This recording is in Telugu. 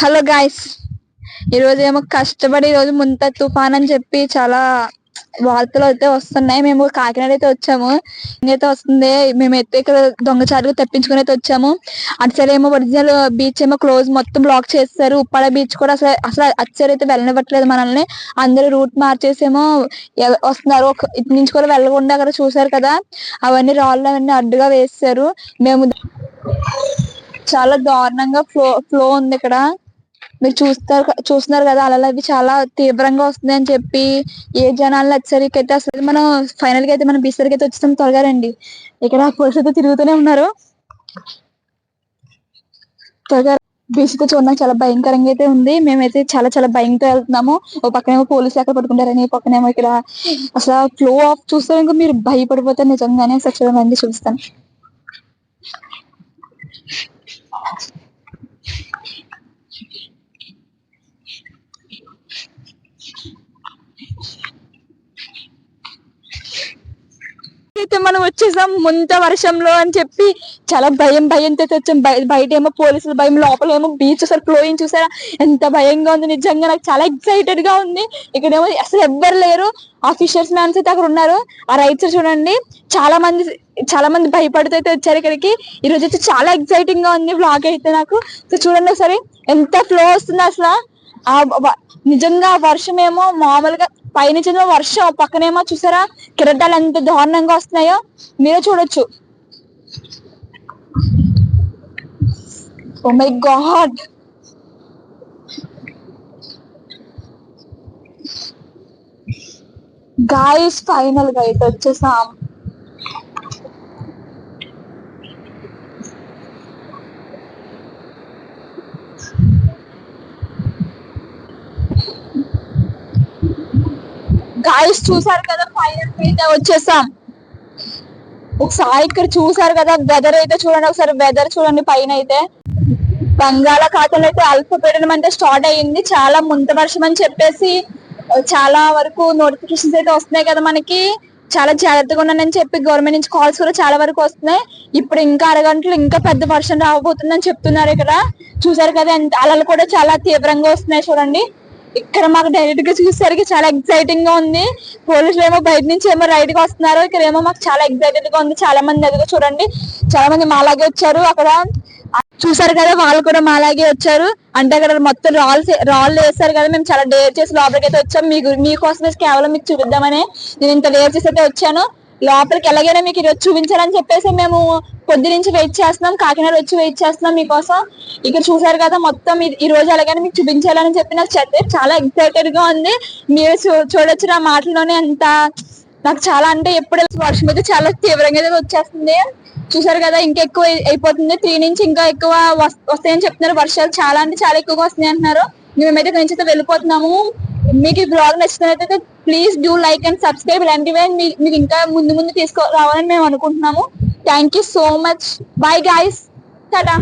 హలో గాయస్ ఈరోజు ఏమో కష్టపడి ఈరోజు ముంత తుఫాన్ అని చెప్పి చాలా వార్తలు అయితే వస్తున్నాయి. మేము కాకినాడ అయితే వచ్చాము. ఇంకైతే వస్తుంది. మేము అయితే ఇక్కడ దొంగచారులు తెప్పించుకుని అయితే వచ్చాము. అటు సైడ్ ఏమో ఒరిజినల్ బీచ్ ఏమో క్లోజ్ మొత్తం బ్లాక్ చేస్తారు ఉప్పాడ బీచ్ కూడా అసలు అసలు అటు సైడ్ అయితే వెళ్ళనివ్వట్లేదు మనల్ని. అందరూ రూట్ మార్చేసేమో వస్తున్నారు. ఇటు నుంచి కూడా వెళ్ళకుండా అక్కడ చూసారు కదా. అవన్నీ రాళ్ళు అవన్నీ అడ్డుగా వేస్తారు మేము చాలా దారుణంగా ఫ్లో ఫ్లో ఉంది ఇక్కడ. మీరు చూస్తారు చూస్తున్నారు కదా అలలు అవి చాలా తీవ్రంగా వస్తుంది అని చెప్పి ఏ జనాలు వచ్చేసరికి అయితే అసలు మనం ఫైనల్గా అయితే మనం బీచ్ అయితే వచ్చేసాం త్వరగా రండి. ఇక్కడ పోలీసులు తిరుగుతూనే ఉన్నారు. త్వరగా బీచ్ చూడడానికి చాలా భయంకరంగా అయితే ఉంది. మేమైతే చాలా చాలా భయంతో వెళ్తున్నాము. ఓ పక్కనేమో పోలీసులు అక్కడ పట్టుకుంటారని పక్కనేమో ఇక్కడ అసలు ఫ్లో ఆఫ్ చూస్తే ఇంకా మీరు భయపడిపోతారు నిజంగానే. ఒకసారి చూడండి చూపిస్తాను Thank you. అయితే మనం వచ్చేసాం ముంత వర్షంలో అని చెప్పి చాలా భయం భయంతో అయితే వచ్చాం. బయట ఏమో పోలీసులు భయం లోపల ఏమో బీచ్ అసలు ఫ్లోయింగ్ చూసారా? ఎంత భయంగా ఉంది నిజంగా. నాకు చాలా ఎక్సైటెడ్గా ఉంది. ఇక్కడేమో అసలు ఎవ్వరు లేరు. ఆ ఫిషర్స్ మ్యాన్స్ అయితే అక్కడ ఉన్నారు. ఆ రైట్స్ చూడండి. చాలా మంది చాలా మంది భయపడుతూ అయితే వచ్చారు ఇక్కడికి. ఈ రోజు అయితే చాలా ఎక్సైటింగ్గా ఉంది వ్లాగ్ అయితే నాకు. సో చూడండి ఒకసారి ఎంత ఫ్లో వస్తుంది అసలు. ఆ నిజంగా ఆ వర్షం ఏమో మామూలుగా పైనుంచి వర్షం పక్కనేమో చూసారా? కిరటాలు ఎంత దారుణంగా వస్తున్నాయో మీరే చూడొచ్చు. ఓ మై గాడ్ గాయస్ ఫైనల్గా అయితే వచ్చేసాం గాయస్ చూసారు కదా ఫైనల్ అయితే వచ్చేసాం. ఒకసారి ఇక్కడ చూసారు కదా వెదర్ అయితే చూడండి ఒకసారి వెదర్ చూడండి పైన అయితే. బంగాళాఖాతంలో అయితే అల్పపీడనం అంటే స్టార్ట్ అయ్యింది. చాలా ముంత వర్షం అని చెప్పేసి చాలా వరకు నోటిఫికేషన్స్ అయితే వస్తున్నాయి కదా మనకి. చాలా జాగ్రత్తగా ఉన్నానని చెప్పి గవర్నమెంట్ నుంచి కాల్స్ కూడా చాలా వరకు వస్తున్నాయి. ఇప్పుడు ఇంకా అరగంటలు ఇంకా పెద్ద వర్షం రాబోతుందని చెప్తున్నారు ఇక్కడ. చూసారు కదా అలలు కూడా చాలా తీవ్రంగా వస్తున్నాయి చూడండి. ఇక్కడ మాకు డైరెక్ట్గా చూసేసరికి చాలా ఎక్సైటింగ్గా ఉంది. పోలీసులు ఏమో బయట నుంచి ఏమో రైడ్గా వస్తున్నారు. ఇక్కడ ఏమో మాకు చాలా ఎక్సైటెడ్గా ఉంది. చాలా మంది అదిగో చూడండి. చాలా మంది మాలాగే వచ్చారు. అక్కడ చూసారు కదా వాళ్ళు కూడా మాలాగే వచ్చారు. అంటే అక్కడ మొత్తం రాళ్ళు రాళ్ళు వేస్తారు కదా. మేము చాలా డేర్ చేసి లోపలికి అయితే వచ్చాం మీకు మీకోసమే కేవలం మీకు చూపిద్దామని నేను ఇంత డేర్ చేసి అయితే వచ్చాను. లోపలికి ఎలాగైనా మీకు ఈరోజు చూపించాలని చెప్పేసి మేము పొద్దు నుంచి వెయిట్ చేస్తున్నాం కాకినాడ వచ్చి వెయిట్ చేస్తున్నాం మీకోసం. ఇక్కడ చూసారు కదా మొత్తం ఈ- రోజు ఎలాగైనా మీకు చూపించాలని చెప్పి నాకు చాలా ఎక్సైటెడ్గా ఉంది. మీరు చూ- చూడొచ్చు నా మాటల్లోనే ఎంత నాకు చాలా అంటే ఎప్పుడు వర్షం అయితే చాలా తీవ్రంగా అయితే వచ్చేస్తుంది. చూసారు కదా ఇంకా ఎక్కువ అయిపోతుంది. త్రీ నుంచి ఇంకా ఎక్కువ వస్తాయని చెప్తున్నారు. వర్షాలు చాలా అంటే చాలా ఎక్కువగా వస్తున్నాయి అంటున్నారు. మేమైతే ఇక్కడి నుంచి అయితే వెళ్ళిపోతున్నాము. మీకు ఈ బ్లాగ్ నచ్చినట్లయితే please do like and subscribe ఇలాంటివే మీకు ఇంకా ముందు ముందు తీసుకో రావాలని మేము అనుకుంటున్నాము. Thank you so much bye guys tata